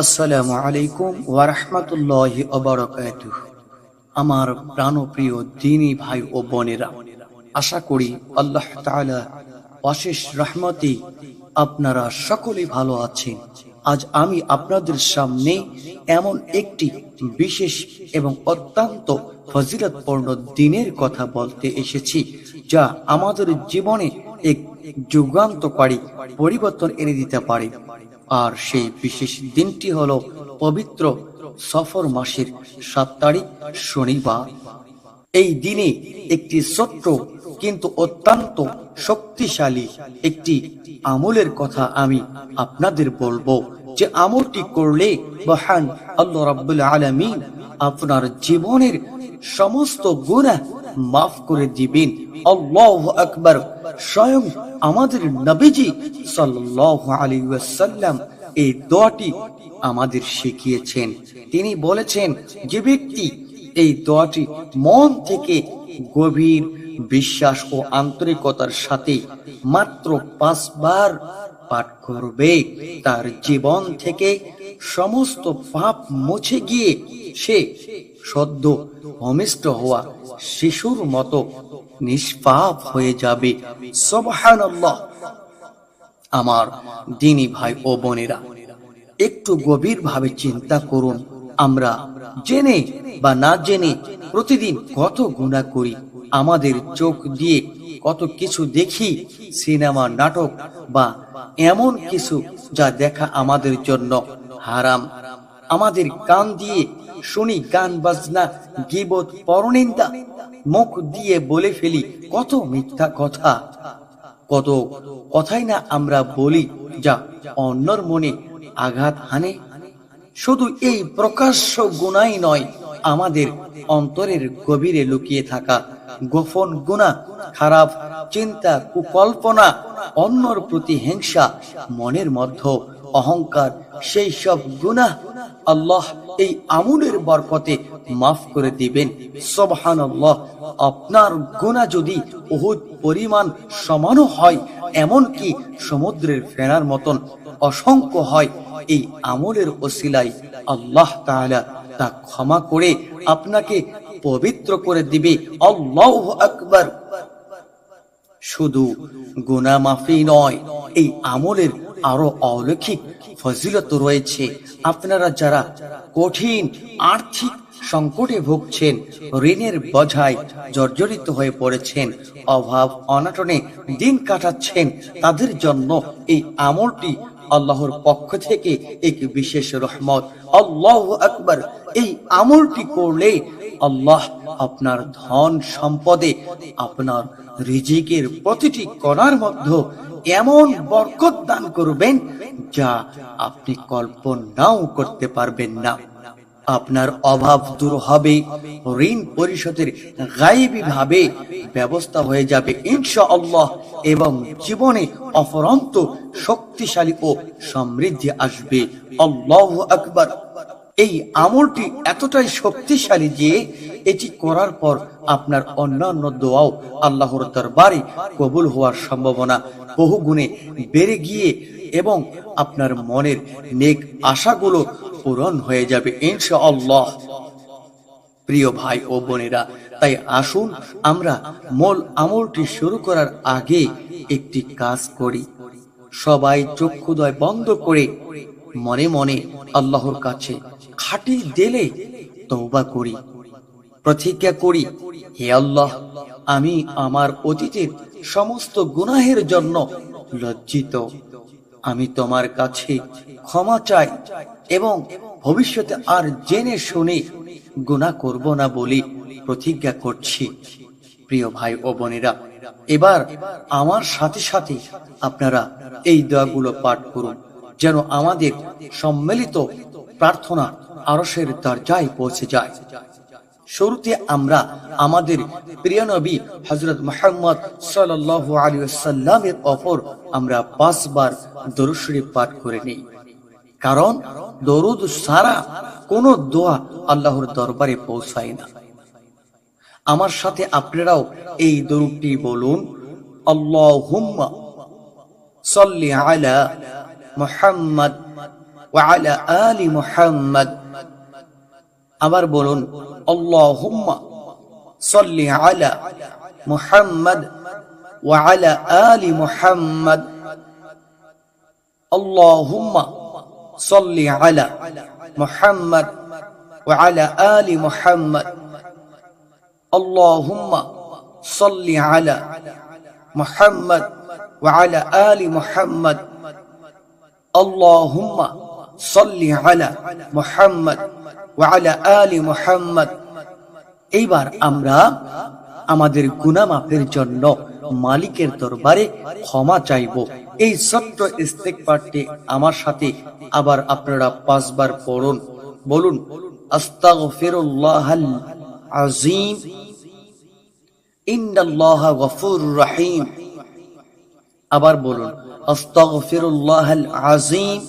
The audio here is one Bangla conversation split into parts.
আসসালামু আলাইকুম ওয়ারহমতুল্লাহ অবরকাতুহ আমার প্রাণপ্রিয় দিনী ভাই ও বোনেরা, আশা করি আল্লাহ তাআলা অশেষ রহমতে আপনারা সকলে ভালো আছেন। আজ আমি আপনাদের সামনে এমন একটি বিশেষ এবং অত্যন্ত ফজিলতপূর্ণ দিনের কথা বলতে এসেছি, যা আমাদের জীবনে এক যুগান্তকারী পরিবর্তন এনে দিতে পারে। আর সেই বিশেষ দিনটি হলো পবিত্র সফর মাসের সাত তারিখ, শনিবার। এই দিনে একটি ছোট্ট কিন্তু অত্যন্ত শক্তিশালী একটি আমলের কথা আমি আপনাদের বলব যে আমলটি করলে মহান আল্লাহ রাব্বুল আলামিন আপনার জীবনের সমস্ত গুনাহ মাফ করে দিবেন। আল্লাহু আকবার। স্বয়ং আমাদের নবীজি সাল্লাল্লাহু আলাইহি ওয়াসাল্লাম এই দোয়াটি আমাদের শিখিয়েছেন। তিনি বলেছেন, যে ব্যক্তি এই দোয়াটি মন থেকে গভীর বিশ্বাস ও আন্তরিকতার সাথে মাত্র পাঁচবার পাঠ করবে, তার জীবন থেকে সমস্ত পাপ মুছে গিয়ে সে সদ্য ভূমিষ্ঠ হওয়া শিশুর মতো নিষ্পাপ হয়ে যাবে। আমার দিনী ভাই ও বোনেরা, একটু গভীরভাবে চিন্তা করুন। আমরা জেনে বা না জেনে প্রতিদিন কত গুণা করি। আমাদের চোখ দিয়ে কত কিছু দেখি, সিনেমা, নাটক বা এমন কিছু যা দেখা আমাদের জন্য হারাম। আমাদের কান দিয়ে শুনি গান, বাজনা, গিবত, পরনিন্দা, মুখ দিয়ে বলে ফেলি, কত মিথ্যা কথা। কত কথাই না আমরা বলি যা অন্যর মনে আঘাত হানে। শুধু এই প্রকাশ্য গুণাই নয়, আমাদের অন্তরের গভীরে লুকিয়ে থাকা গোপন গুণা, খারাপ চিন্তা, কুকল্পনা, অন্যর প্রতি হিংসা, মনের মধ্যে অহংকার সেই সব গুণা আল্লাহ এই আমুলের বরকতে মাফ করে দিবেন। সবহান আপনার গুণা যদি বহুত পরিমাণ সমানও হয়, এমনকি সমুদ্রের ফেনার মতন অসংখ্য হয়, এই আমলের ওসিলাই আল্লাহ তাআলা তা ক্ষমা করে আপনাকে পবিত্র করে দিবে। আল্লাহ আকবার। শুধু গুনা মাফি নয়, এই আমলের আরও অলৌকিক ফজিলত রয়েছে। আপনারা যারা কঠিন আর্থিক সংকটে ভুগছেন, ঋণের বোঝায় জর্জরিত হয়ে পড়েছেন, অভাব, অনাটনে দিন কাটাচ্ছেন, তাদের জন্য এই আমলটি আল্লাহর পক্ষ থেকে এক বিশেষ রহমত। আল্লাহ আকবর। এই আমলটি করলে আল্লাহ আপনার ধন সম্পদে আপনার রিজিকের প্রতিটি কণার মধ্যে এমন বরকত দান করবেন যা আপনি কল্পনাও করতে পারবেন না। আপনার অভাব দূর হবে, ঋণ পরিশোধের গাইবী ভাবে ব্যবস্থা হয়ে যাবে ইনশা আল্লাহ এবং জীবনে অপরন্ত শক্তিশালী ও সমৃদ্ধি আসবে। আল্লাহ আকবার। এই আমলটি এতটাই শক্তিশালী যে এটি করার পর আপনার অন্যান্য দোয়াও আল্লাহর দরবারে কবুল হওয়ার সম্ভাবনা বহু গুণে বেড়ে গিয়ে এবং আপনার মনের নেক আশাগুলো পূরণ হয়ে যাবে ইনশা আল্লাহ প্রিয় ভাই ও বোনেরা, তাই আসুন আমরা মূল আমলটি শুরু করার আগে একটি কাজ করি। সবাই চক্ষুদয় বন্ধ করে মনে মনে আল্লাহর কাছে খাটি দিলে তওবা করি। প্রতিজ্ঞা করি, হে আল্লাহ, আমি আমার অতীতের সমস্ত গুনাহের জন্য লজ্জিত। আমি তোমার কাছে ক্ষমা চাই। এবং ভবিষ্যতে আর জেনে শুনে গুণা করব না বলে প্রতিজ্ঞা করছি। প্রিয় ভাই ও বোনেরা, এবার আমার সাথে সাথে আপনারা এই দোয়াগুলো পাঠ করুন, যেন আমাদের সম্মিলিত প্রার্থনা আরসের দরজায় পৌঁছে যায়। শুরুতে আমরা আমাদের প্রিয় নবী হজরত মোহাম্মদ সাল্লাহ আলী সাল্লামের অপর আমরা পাঁচবার দরুদ শরীফ পাঠ করে নেই। কারণ দরুদ সারা কোন দোয়া আল্লাহর দরবারে পৌঁছায় না। আমার সাথে আপনারাও এই দরুদটি বলুন আবার বলুন, আল্লাহুম্মা সল্লি আলা মুহাম্মদ আলি মুহাম্মদ। আলা মুহাম্মদ ওয়া আলা আলি মুহাম্মদ। আল্লাহুম্মা সাল্লি আলা মুহাম্মদ ওয়া আলা আলি মুহাম্মদ। আল্লাহুম্মা সাল্লি আলা মুহাম্মদ ওয়ালা আলি এইবার আমরা আমাদের গুনাহ মাফের জন্য মালিকের দরবারে ক্ষমা চাইব। এই ছোট্ট ইস্তেকবারটি আমার সাথে আবার আপনারা পাঁচবার পড়ুন। বলুন আস্তাগফিরুল্লাহ আজিম ইন্নাল্লাহ গফুরুর রহিম। আবার বলুন আস্তাগফিরুল্লাহ আজিম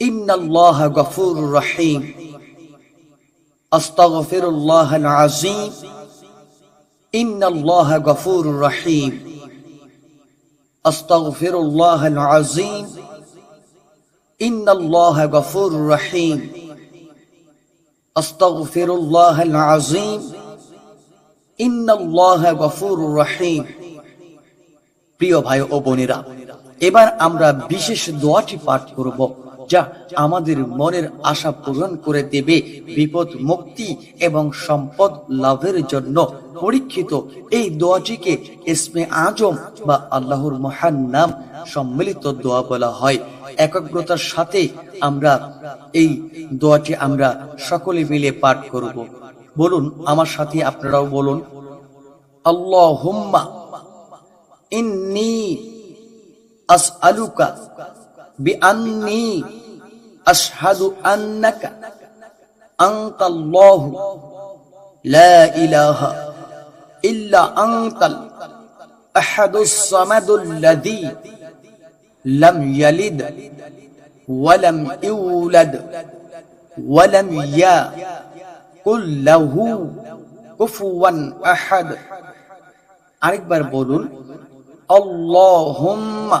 ইন্নাল্লাহ গফুরুর রহিম। আস্তাগফিরুল্লাহ আজিম ইন্নাল্লাহ গফুরুর রহিম। أستغفر الله العظيم إن الله غفور رحيم أستغفر الله العظيم إن الله غفور رحيم প্রিয় ভাই ও বোনেরা এবার আমরা বিশেষ দোয়াটি পাঠ করব যা আমাদের মনের আশা পূরণ করে দেবে বিপদ মুক্তি এবং সম্পদ লাভের জন্য। পরীক্ষিত এই দোয়াটিকে ইসমে আজম বা আল্লাহর মহান নাম সম্মিলিত দোয়া বলা হয়। একাগ্রতার সাথে আমরা এই দোয়াটি আমরা সকলে মিলে পাঠ করব। বলুন, আমার সাথে আপনারাও বলুন আল্লাহ ইন্নি আসআলুকা বিআন্নি আশহাদু আন্নাকা আনতাল্লাহু লা ইলাহা ইল্লা আনতাল আহাদুস সামাদুল্লাযী লাম ইয়ালিদ ওয়ালাম ইউলাদ ওয়ালাম ইয়াকুল লাহু কুফুয়ান আহাদ। আরেকবার বলুন, আল্লাহুম্মা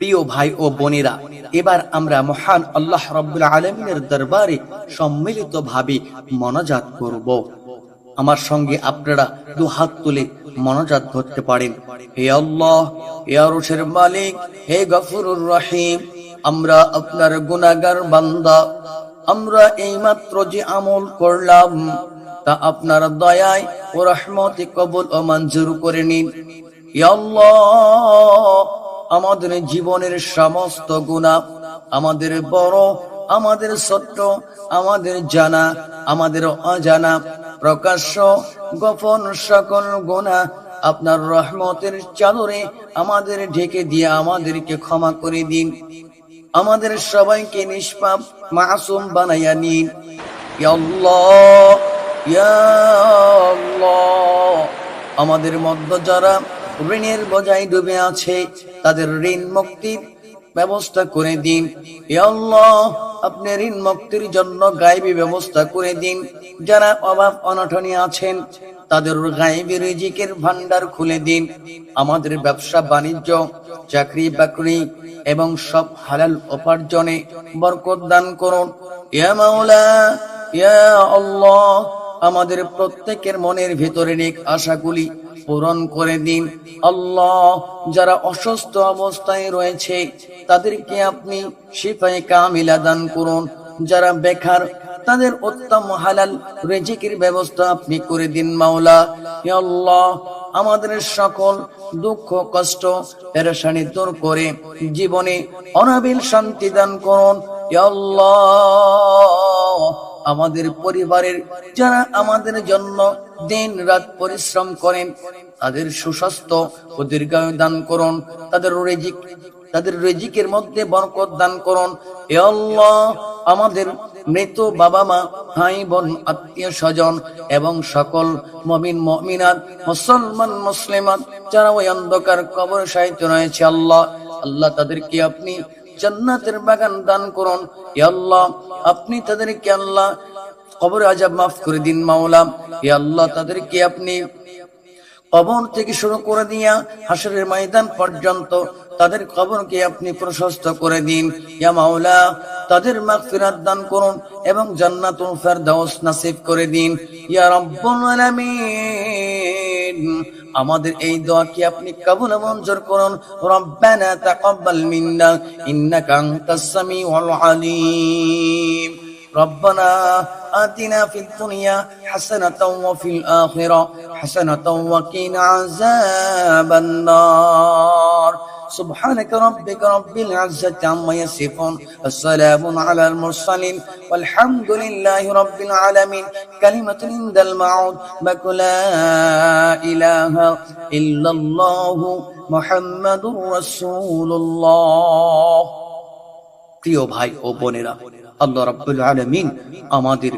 প্রিয় ভাই ও বোনেরা, এবার আমরা মহান আল্লাহ রব্বুল আলমিনের দরবারে সম্মিলিত ভাবে মনোজাত করব। আমার সঙ্গে আপনারা দু হাত তুলে মনোজাত ধরতে পারেন। হে আল্লাহ, হে আরশের মালিক, হে গফুরুর রহিম, আমরা আপনার গুনাগার বান্দা। আমরা এইমাত্র যে আমল করলাম, তা আপনার দয়ায় ও রহমতে কবুল ও মঞ্জুর করে নিন। আল্লাহ আমাদের জীবনের সমস্ত গুণা, আমাদের বড়, আমাদের ছোট্ট, আমাদের জানা, আমাদের অজানা, প্রকাশ্য, গোপন সকল গোনা আপনার রহমতের চাদরে আমাদের ঢেকে দিয়ে আমাদেরকে ক্ষমা করে দিন। আমাদের সবাইকে নিষ্পাপ, মাসুম বানাইয়া নিন। আমাদের মধ্য যারা ঋণের বোঝায় ডুবে আছে, তাদের ঋণ মুক্তির ব্যবস্থা করে দিন। আপনি ঋণ মুক্তির জন্য গাইবী ব্যবস্থা করে দিন। যারা অভাব অনটনে আছেন, তাদের গাইবী রিজিকের ভান্ডার খুলে দিন। আমাদের ব্যবসা বাণিজ্য, চাকরি বাকরি এবং সব হালাল উপার্জনে বরকত দান করুন। আমাদের প্রত্যেকের মনের ভিতরে নেক আশাগুলি পূরণ করে দিন। আল্লাহ যারা অসুস্থ অবস্থায় রয়েছে, তাদেরকে আপনি শিফায় কামিলা দান করুন। যারা বেকার, তাদের উত্তম হালাল রেজিকের ব্যবস্থা আপনি করে দিন, মাওলা। হে আল্লাহ, আমাদের সকল দুঃখ, কষ্ট, পেরেশানি দূর করে জীবনে অনাবিল শান্তি দান করুন। হে আল্লাহ আমাদের পরিবারের যারা আমাদের জন্য দিন রাত পরিশ্রম করেন, তাদের সুস্বাস্থ্য ও দীর্ঘায়ু দান করুন, তাদের রেজিক, তাদের রেজিকের মধ্যে বরকত দান করুন। এ আল্লাহ, আমাদের মৃত বাবা মা ভাই বোন আত্মীয় স্বজন এবং সকল মমিন, মমিনাত, মুসলমান, মুসলিমাত, যারা ওই অন্ধকার কবর সাহিত্য রয়েছে, আল্লাহ আল্লাহ তাদেরকে আপনি জান্নাতের বাগান দান করুন। আল্লাহ, আপনি তাদেরকে আল্লাহ কবর আজাব মাফ করে দিন মাওলা। এ আল্লাহ, তাদেরকে আপনি কবর থেকে শুরু করে দিয়া হাসরের ময়দান পর্যন্ত তাদের কবরকে আপনি প্রশস্ত করে দিন। ইয়া মাওলা, তাদের মাগফিরাত দান করুন এবং জান্নাতুল ফেরদাউস নসিব করে দিন। ইয়া রাব্বুল আলামিন আমাদের এই দোয়া কি আপনি কবুল মঞ্জুর করুন রব্বানা তাকাব্বাল মিন্না ইন্নাকা আনতাস সামিউল আলিম ربنا آتنا في الدنيا حسنة وفي الآخرة حسنة وقنا عذاب النار سبحانك ربك رب العزة عما يصفون السلام على المرسلين والحمد لله رب العالمين كلمة عند الموت بك لا إله إلا الله محمد رسول الله প্রিয় ভাই ও বোনেরা আল্লাহ রাব্বুল আলামিন আমাদের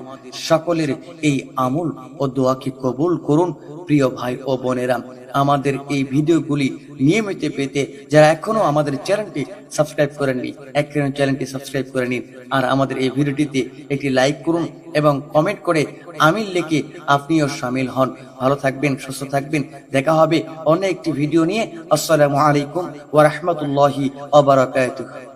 সকলের এই আমল ও দোয়াকে কবুল করুন, প্রিয় ভাই ও বোনেরা। আমাদের এই ভিডিওগুলি নিয়মিত পেতে যারা এখনও আমাদের চ্যানেলটি সাবস্ক্রাইব করেননি, এখনও চ্যানেলটি সাবস্ক্রাইব করে নিন আর আমাদের এই ভিডিওটিতে একটি লাইক করুন এবং কমেন্ট করে আমির লিখে আপনিও সামিল হন। ভালো থাকবেন, সুস্থ থাকবেন। দেখা হবে অন্য একটি ভিডিও নিয়ে। আসসালামু আলাইকুম ওয়া রাহমাতুল্লাহি ওয়া বারাকাতুহু।